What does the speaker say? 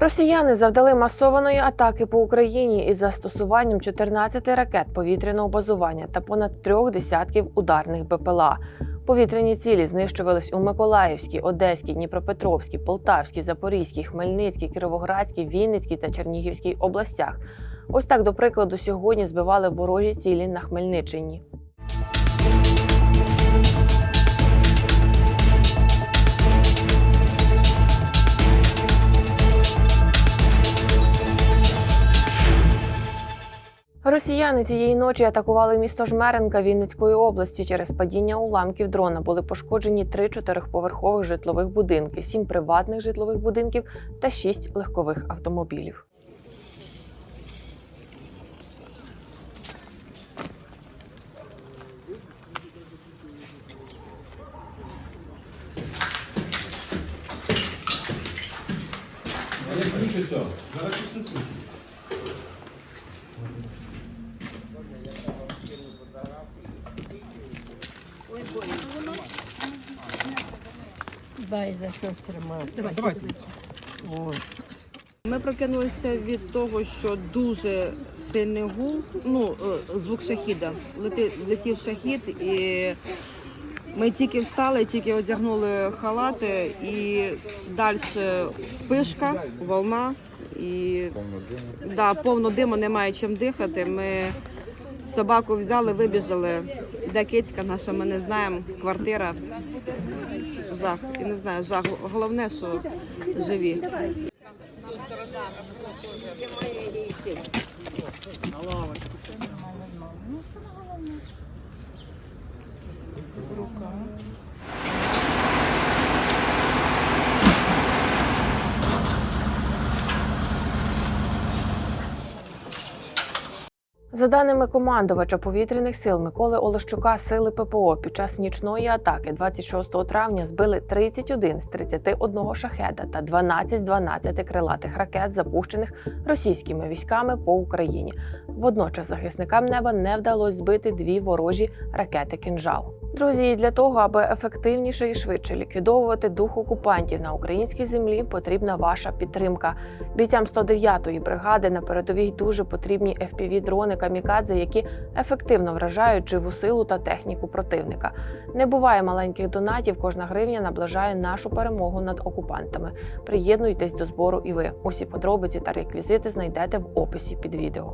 Росіяни завдали масованої атаки по Україні із застосуванням 14 ракет повітряного базування та понад трьох десятків ударних БПЛА. Повітряні цілі знищувались у Миколаївській, Одеській, Дніпропетровській, Полтавській, Запорізькій, Хмельницькій, Кіровоградській, Вінницькій та Чернігівській областях. Ось так, до прикладу, сьогодні збивали ворожі цілі на Хмельниччині. Росіяни цієї ночі атакували місто Жмеренка Вінницької області. Через падіння уламків дрона були пошкоджені три чотирьохповерхових житлових будинки, сім приватних житлових будинків та шість легкових автомобілів. Дай за що тримати. Давайте. Ми прокинулися від того, що дуже сильний гул, ну е, звук шахіда. Летів шахід, і ми тільки встали, тільки одягнули халати, і далі вспишка, волна, і да, повно диму, немає чим дихати. Ми собаку взяли, вибіжали. Де кицька наша, ми не знаємо, квартира. Жах. І не знаю, жах. Головне, що живі. За даними командувача повітряних сил Миколи Олещука, сили ППО під час нічної атаки 26 травня збили 31 з 31 шахеда та 12 з 12 крилатих ракет, запущених російськими військами по Україні. Водночас захисникам неба не вдалося збити дві ворожі ракети кінжал. Друзі, для того, аби ефективніше і швидше ліквідовувати дух окупантів на українській землі, потрібна ваша підтримка. Бійцям 109-ї бригади на передовій дуже потрібні fpv дрони камікадзе, які ефективно вражають живу силу та техніку противника. Не буває маленьких донатів. Кожна гривня наближає нашу перемогу над окупантами. Приєднуйтесь до збору і ви. Усі подробиці та реквізити знайдете в описі під відео.